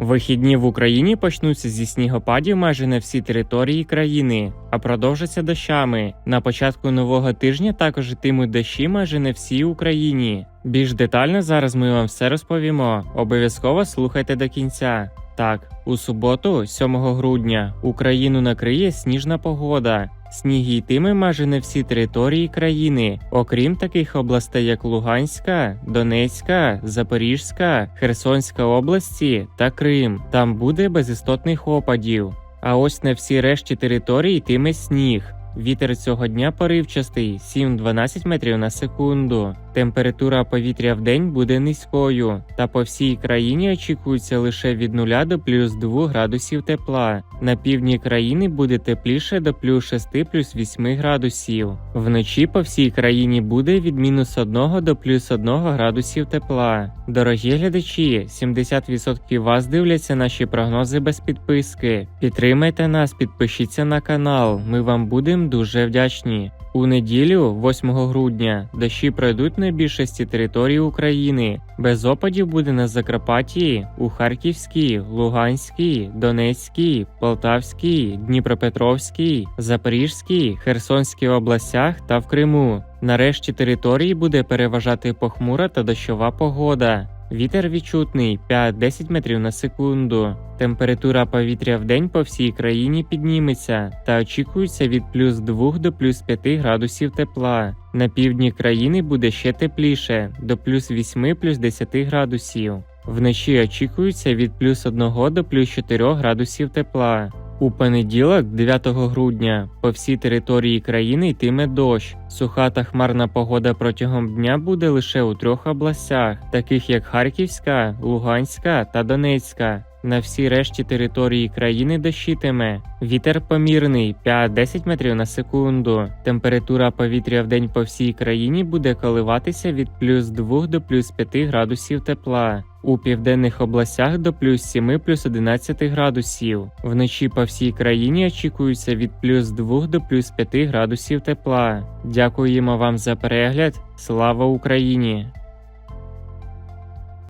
Вихідні в Україні почнуться зі снігопадів майже на всі території країни, а продовжаться дощами. На початку нового тижня також йтимуть дощі майже на всій Україні. Більш детально зараз ми вам все розповімо. Обов'язково слухайте до кінця. Так, у суботу, 7 грудня, Україну накриє сніжна погода. Сніг йтиме майже на всі території країни, окрім таких областей, як Луганська, Донецька, Запорізька, Херсонська області та Крим. Там буде без істотних опадів. А ось на всі решті території йтиме сніг. Вітер цього дня поривчастий 7-12 метрів на секунду. Температура повітря в день буде низькою, та по всій країні очікується лише від 0 до плюс 2 градусів тепла. На півдні країни буде тепліше до плюс 6 плюс 8 градусів. Вночі по всій країні буде від мінус 1 до плюс 1 градусів тепла. Дорогі глядачі, 70% вас дивляться наші прогнози без підписки. Підтримайте нас, підпишіться на канал. Ми вам будемо дуже вдячні. У неділю, 8 грудня, дощі пройдуть на більшості територій України. Без опадів буде на Закарпатті, у Харківській, Луганській, Донецькій, Полтавській, Дніпропетровській, Запорізькій, Херсонській областях та в Криму. Нарешті території буде переважати похмура та дощова погода. Вітер відчутний 5-10 метрів на секунду. Температура повітря в день по всій країні підніметься та очікується від плюс 2 до плюс 5 градусів тепла. На півдні країни буде ще тепліше до плюс 8 плюс 10 градусів. Вночі очікується від плюс 1 до плюс 4 градусів тепла. У понеділок, 9 грудня, по всій території країни йтиме дощ. Суха та хмарна погода протягом дня буде лише у трьох областях, таких як Харківська, Луганська та Донецька. На всій решті території країни дощитиме. Вітер помірний 5-10 метрів на секунду. Температура повітря в день по всій країні буде коливатися від плюс 2 до плюс 5 градусів тепла. У південних областях до плюс 7 плюс 11 градусів. Вночі по всій країні очікується від плюс 2 до плюс 5 градусів тепла. Дякуємо вам за перегляд. Слава Україні!